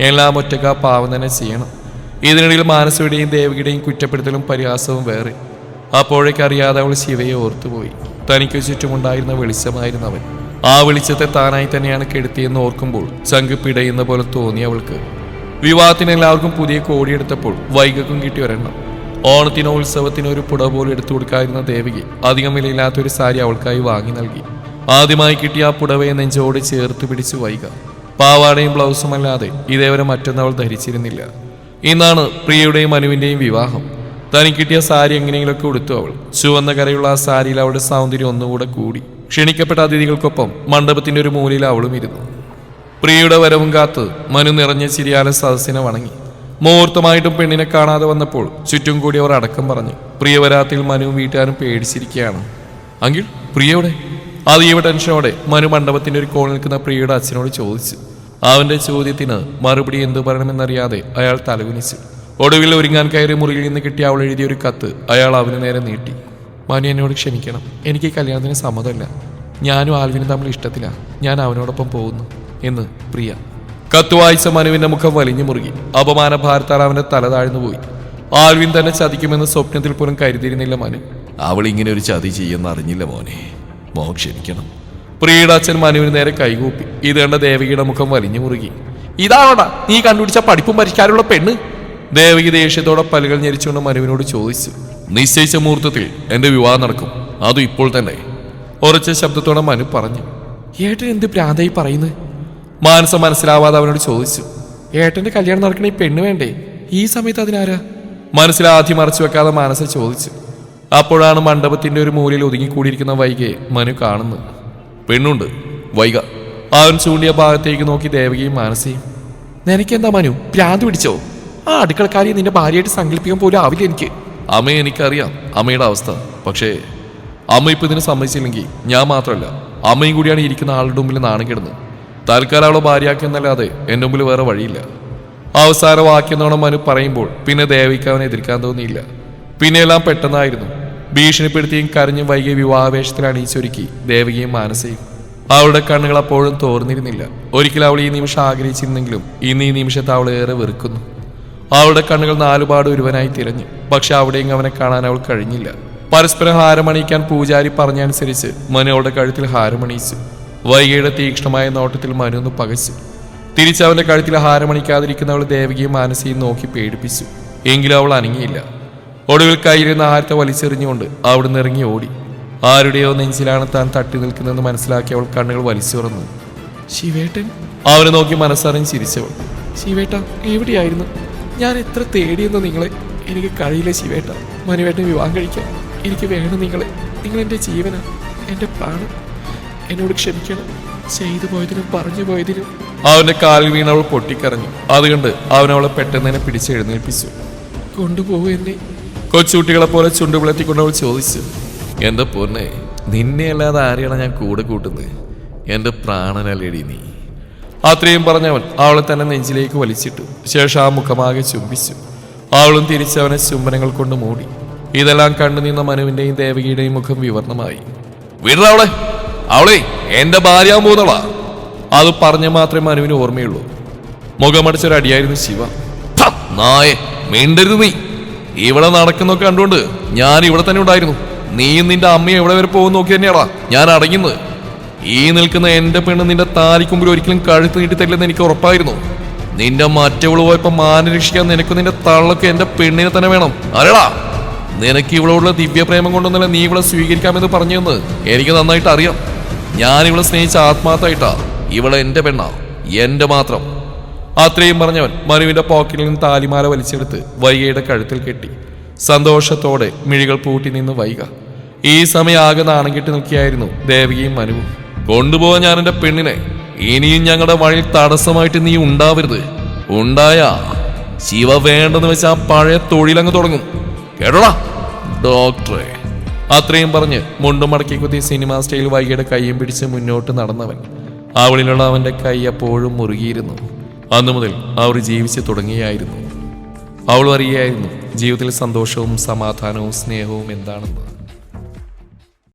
[SPEAKER 1] എല്ലാം ഒറ്റക്ക പാവം തന്നെ ചെയ്യണം. ഇതിനിടയിൽ മാനസയുടെയും ദേവികയുടെയും കുറ്റപ്പെടുത്തലും പരിഹാസവും വേറെ. അപ്പോഴേക്ക് അറിയാതെ അവൾ ശിവയെ ഓർത്തുപോയി. തനിക്ക് ചുറ്റുമുണ്ടായിരുന്ന വെളിച്ചമായിരുന്നു അവൻ. ആ വെളിച്ചത്തെ താനായി തന്നെയാണ് കെടുത്തിയെന്ന് ഓർക്കുമ്പോൾ ചങ്ക് പിടയുന്ന പോലെ തോന്നി അവൾക്ക്. വിവാഹത്തിന് എല്ലാവർക്കും പുതിയ കോടിയെടുത്തപ്പോൾ വൈകക്കും കിട്ടി ഒരെണ്ണം. ഓണത്തിനോ ഉത്സവത്തിനോ ഒരു പുട പോലും എടുത്തു കൊടുക്കാതിരുന്ന ദേവിക്ക് അധികം വിലയില്ലാത്ത ഒരു സാരി അവൾക്കായി വാങ്ങി നൽകി. ആദ്യമായി കിട്ടിയ ആ പുടവയെ നെഞ്ചോട് ചേർത്ത് പിടിച്ച് വൈക പാവാടയും ബ്ലൗസും അല്ലാതെ ഇതേവരെ മറ്റൊന്നും അവൾ ധരിച്ചിരുന്നില്ല. ഇന്നാണ് പ്രിയയുടെയും മനുവിന്റെയും വിവാഹം. തനിക്ക് കിട്ടിയ സാരി എങ്ങനെയെങ്കിലുമൊക്കെ ഉടുത്തു അവൾ. ചുവന്ന കരയുള്ള ആ സാരിയിൽ അവളുടെ സൗന്ദര്യം ഒന്നുകൂടെ കൂടി. ക്ഷണിക്കപ്പെട്ട അതിഥികൾക്കൊപ്പം മണ്ഡപത്തിന്റെ ഒരു മൂലയിൽ അവളും ഇരുന്നു. പ്രിയയുടെ വരവും കാത്ത് മനു നിറഞ്ഞ ചിരിയാല സദസ്സിനെ വണങ്ങി. മുഹൂർത്തമായിട്ടും പെണ്ണിനെ കാണാതെ വന്നപ്പോൾ ചുറ്റും കൂടി അവർ അടക്കം പറഞ്ഞു പ്രിയ വരാത്തിൽ മനുവും വീട്ടുകാരും പേടിച്ചിരിക്കുകയാണ്. അങ്കിൽ പ്രിയയുടെ അതീവ ടെൻഷനോടെ മനു മണ്ഡപത്തിന്റെ ഒരു കോണിൽ നിൽക്കുന്ന പ്രിയയുടെ അച്ഛനോട് ചോദിച്ചു. അവന്റെ ചോദ്യത്തിന് മറുപടി എന്തു പറയണമെന്നറിയാതെ അയാൾ തലകുനിച്ചു. ഒടുവിൽ ഒരുങ്ങാൻ കയറി മുറിയിൽ നിന്ന് കിട്ടിയ അവൾ എഴുതിയ ഒരു കത്ത് അയാൾ അവന് നേരെ നീട്ടി. മനു എന്നോട് ക്ഷമിക്കണം. എനിക്ക് കല്യാണത്തിന് സമ്മതമല്ല. ഞാനും ആൽവിനും തമ്മിൽ ഇഷ്ടത്തില്ല ഞാൻ അവനോടൊപ്പം പോകുന്നു എന്ന് പ്രിയ. കത്ത് വായിച്ച മനുവിന്റെ മുഖം വലിഞ്ഞു മുറുകി. അപമാന ഭാരത്താൽ അവന്റെ തല താഴ്ന്നു പോയി. ആൽവിൻ തന്നെ ചതിക്കുമെന്ന് സ്വപ്നത്തിൽ പോലും കരുതിയിരുന്നില്ല മനു.
[SPEAKER 3] അവൾ ഇങ്ങനെ ഒരു ചതി ചെയ്യുമെന്ന് അറിഞ്ഞില്ല മോനെ. മോൻ ക്ഷമിക്കണം.
[SPEAKER 1] പ്രിയയുടെ അച്ഛൻ മനുവിന് നേരെ കൈകൂപ്പി. ഇത് കണ്ട ദേവകിയുടെ മുഖം വലിഞ്ഞു മുറുകി. ഇതാണോടാ നീ കണ്ടുപിടിച്ച പഠിപ്പും പരിഷ്കാരമുള്ള പെണ്ണ്? ദേവകി ദേഷ്യത്തോടെ പലുകൾ ഞെരിച്ചുകൊണ്ട് മനുവിനോട് ചോദിച്ചു.
[SPEAKER 3] നിശ്ചയിച്ച മുഹൂർത്തത്തിൽ എന്റെ വിവാഹം നടക്കും. അതും ഇപ്പോൾ തന്നെ.
[SPEAKER 1] ഉറച്ച ശബ്ദത്തോടെ മനു പറഞ്ഞു.
[SPEAKER 2] ഏട്ടൻ എന്ത് ഭ്രാന്തായി പറയുന്നത്
[SPEAKER 1] മാനസ മനസ്സിലാവാതെ അവനോട് ചോദിച്ചു.
[SPEAKER 2] ഏട്ടന്റെ കല്യാണം നടക്കണ ഈ പെണ്ണ് വേണ്ടേ? ഈ സമയത്ത് അതിനാരാ?
[SPEAKER 1] മനസ്സിൽ ആദ്യം മറച്ചു വെക്കാതെ മാനസ ചോദിച്ചു. അപ്പോഴാണ് മണ്ഡപത്തിന്റെ ഒരു മൂലയിൽ ഒതുങ്ങിക്കൂടിയിരിക്കുന്ന വൈകയെ മനു കാണുന്നത്. പെണ്ണുണ്ട്. വൈക. അവൻ ചൂണ്ടിയ ഭാഗത്തേക്ക് നോക്കി ദേവകിയും മാനസിയും.
[SPEAKER 2] നിനക്കെന്താ മനു? ഭ്രാന്ത് പിടിച്ചോ? ആ അടുക്കളക്കാരിയെ നിന്റെ ഭാര്യയായിട്ട് സങ്കല്പിക്കാൻ പോലും ആവില്ല എനിക്ക്.
[SPEAKER 1] അമ്മയെ എനിക്കറിയാം. അമ്മയുടെ അവസ്ഥ. പക്ഷേ അമ്മ ഇപ്പൊ ഇതിനെ സമ്മതിച്ചില്ലെങ്കിൽ ഞാൻ മാത്രമല്ല അമ്മയും കൂടിയാണ് ഇരിക്കുന്ന ആളുടെ മുമ്പിൽ നാണം കിടന്ന് തൽക്കാലം അവളെ ഭാര്യയാക്കിയെന്നല്ലാതെ എന്റെ മുമ്പിൽ വേറെ വഴിയില്ല. അവസാന വാക്യെന്നോണം മനു പറയുമ്പോൾ പിന്നെ ദേവിക്ക് അവനെ എതിർക്കാൻ തോന്നിയില്ല. പിന്നെ എല്ലാം പെട്ടെന്നായിരുന്നു. ഭീഷണിപ്പെടുത്തിയും കരഞ്ഞും വൈകിയ വിവാഹവേഷത്തിൽ അണിയിച്ചൊരുക്കി ദേവികയും മാനസയും. അവളുടെ കണ്ണുകൾ അപ്പോഴും തോർന്നിരുന്നില്ല. ഒരിക്കലും അവൾ ഈ നിമിഷം ആഗ്രഹിച്ചിരുന്നെങ്കിലും ഇന്ന് ഈ നിമിഷത്തെ അവൾ ഏറെ വെറുക്കുന്നു. അവളുടെ കണ്ണുകൾ നാലുപാട് ഒരുവനായി തിരഞ്ഞു. പക്ഷെ അവിടെയും അവനെ കാണാൻ അവൾ കഴിഞ്ഞില്ല. പരസ്പരം ഹാരമണിയിക്കാൻ പൂജാരി പറഞ്ഞനുസരിച്ച് മനു അവളുടെ കഴുത്തിൽ ഹാരമണിയിച്ചു. വൈകിയുടെ തീക്ഷ്ണമായ നോട്ടത്തിൽ മനു ഒന്ന് പകച്ചു. തിരിച്ച് അവന്റെ കഴുത്തിൽ ഹാരമണിക്കാതിരിക്കുന്നവൾ ദേവകിയും മാനസിയും നോക്കി പേടിപ്പിച്ചു. എങ്കിലും അവൾ അനങ്ങിയില്ല. ഒടുവിൽ കയ്യിലിരുന്ന ആരത്തെ വലിച്ചെറിഞ്ഞുകൊണ്ട് അവിടുന്ന് ഇറങ്ങി ഓടി. ആരുടെയോ നെഞ്ചിലാണ് താൻ തട്ടി നിൽക്കുന്നതെന്ന് മനസ്സിലാക്കി അവൾ കണ്ണുകൾ വലിച്ചുറന്നു
[SPEAKER 2] ശിവേട്ടൻ?
[SPEAKER 1] അവനെ നോക്കി മനസ്സറിഞ്ഞ് ചിരിച്ചവൾ.
[SPEAKER 2] ശിവേട്ട എവിടെയായിരുന്നു? ഞാൻ എത്ര തേടിയെന്ന് നിങ്ങളെ. എനിക്ക് കഴിയില്ല ശിവേട്ട. മനുവേട്ടൻ വിവാഹം കഴിക്കാൻ എനിക്ക് വേണം നിങ്ങളെ. നിങ്ങൾ എന്റെ ജീവന. എന്റെ പ്രാണം. എന്നോട് ക്ഷമിക്കണം. ചെയ്തു പോയതിനും പറഞ്ഞു പോയതിനും.
[SPEAKER 1] അവന്റെ കാലിൽ വീണവൾ പൊട്ടിക്കരഞ്ഞു. അതുകൊണ്ട് അവനവളെ പെട്ടെന്ന് തന്നെ പിടിച്ച് എഴുന്നേൽപ്പിച്ചു.
[SPEAKER 2] കൊണ്ടുപോകും എന്നെ.
[SPEAKER 1] കൊച്ചുകുട്ടികളെ പോലെ ചുണ്ടുവിളത്തിക്കൊണ്ട് അവൾ ചോദിച്ചു എന്റെ പൊന്നെ നിന്നെ അല്ലാതെ ആരെയാണ് ഞാൻ കൂടെ കൂട്ടുന്നത്? എന്റെ പ്രാണനല്ലേടി നീ. അത്രയും പറഞ്ഞവൻ അവളെ തന്നെ നെഞ്ചിലേക്ക് വലിച്ചിട്ടു. ശേഷം ആ മുഖമാകെ ചുംബിച്ചു. അവളും തിരിച്ചവനെ ചുംബനങ്ങൾ കൊണ്ട് മൂടി. ഇതെല്ലാം കണ്ടു നിന്ന മനുവിന്റെയും ദേവകിയുടെയും മുഖം വിവർണമായി. വിടറ അവളെ എന്റെ ഭാര്യ മൂന്നവളാ. അത് പറഞ്ഞ മാത്രമേ മനുവിന് ഓർമ്മയുള്ളൂ. മുഖമടിച്ചൊരടിയായിരുന്നു ശിവ. നായെ മിണ്ടരുത് നീ. ഇവിടെ നടക്കുന്നൊക്കെ കണ്ടുകൊണ്ട് ഞാൻ ഇവിടെ തന്നെ ഉണ്ടായിരുന്നു. നീയും നിന്റെ അമ്മയും എവിടെ വരെ പോകും നോക്കി തന്നെയാടാ. ഞാൻ അടങ്ങുന്നത് ഈ നിൽക്കുന്ന എന്റെ പെണ്ണ് നിന്റെ താലിക്കുമ്പിൽ ഒരിക്കലും കഴുത്ത് നീട്ടി തരില്ലെന്ന് എനിക്ക് ഉറപ്പായിരുന്നു. നിന്റെ മറ്റവൾ പോയപ്പോ മാനം രക്ഷിക്കാൻ നിനക്ക് നിന്റെ തള്ളക്ക് എന്റെ പെണ്ണിനെ തന്നെ വേണം. അരടാ നിനക്ക് ഇവളോടുള്ള ദിവ്യപ്രേമം കൊണ്ടൊന്നല്ല നീ ഇവളെ സ്വീകരിക്കാമെന്ന് പറഞ്ഞു തന്ന് എനിക്ക് നന്നായിട്ട് അറിയാം. ഞാൻ ഇവളെ സ്നേഹിച്ച ആത്മാർത്ഥമായിട്ടാ ഇവളെ എന്റെ പെണ്ണാ. എന്റെ മാത്രം. അത്രയും പറഞ്ഞവൻ മനുവിന്റെ പോക്കറ്റിൽ നിന്ന് താലിമാല വലിച്ചെടുത്ത് വൈകയുടെ കഴുത്തിൽ കെട്ടി. സന്തോഷത്തോടെ മിഴികൾ പൂട്ടി നിന്ന് വൈക. ഈ സമയം ആകെ നാണം കെട്ടി നിൽക്കുകയായിരുന്നു ദേവികയും മനുവും. കൊണ്ടുപോകാൻ ഞാൻ എന്റെ പെണ്ണിനെ. ഇനിയും ഞങ്ങളുടെ വഴിയിൽ തടസ്സമായിട്ട് നീ ഉണ്ടാവരുത്. ഉണ്ടായാ ശിവ വേണ്ടെന്ന് വെച്ചാൽ ആ പഴയ തൊഴിലങ്ങ് തുടങ്ങും. കേട്ടോടാ ഡോക്ടറെ. അത്രയും പറഞ്ഞ് മുണ്ടും മടക്കി കുത്തി സിനിമാ സ്റ്റൈൽ വൈകിയുടെ കൈയും പിടിച്ച് മുന്നോട്ട് നടന്നവൻ. അവളിലുള്ള അവന്റെ കൈ അപ്പോഴും മുറുകിയിരുന്നു. അന്നു മുതൽ അവർ ജീവിച്ചു തുടങ്ങിയായിരുന്നു. അവൾ അറിയായിരുന്നു ജീവിതത്തിൽ സന്തോഷവും സമാധാനവും സ്നേഹവും എന്താണെന്ന്.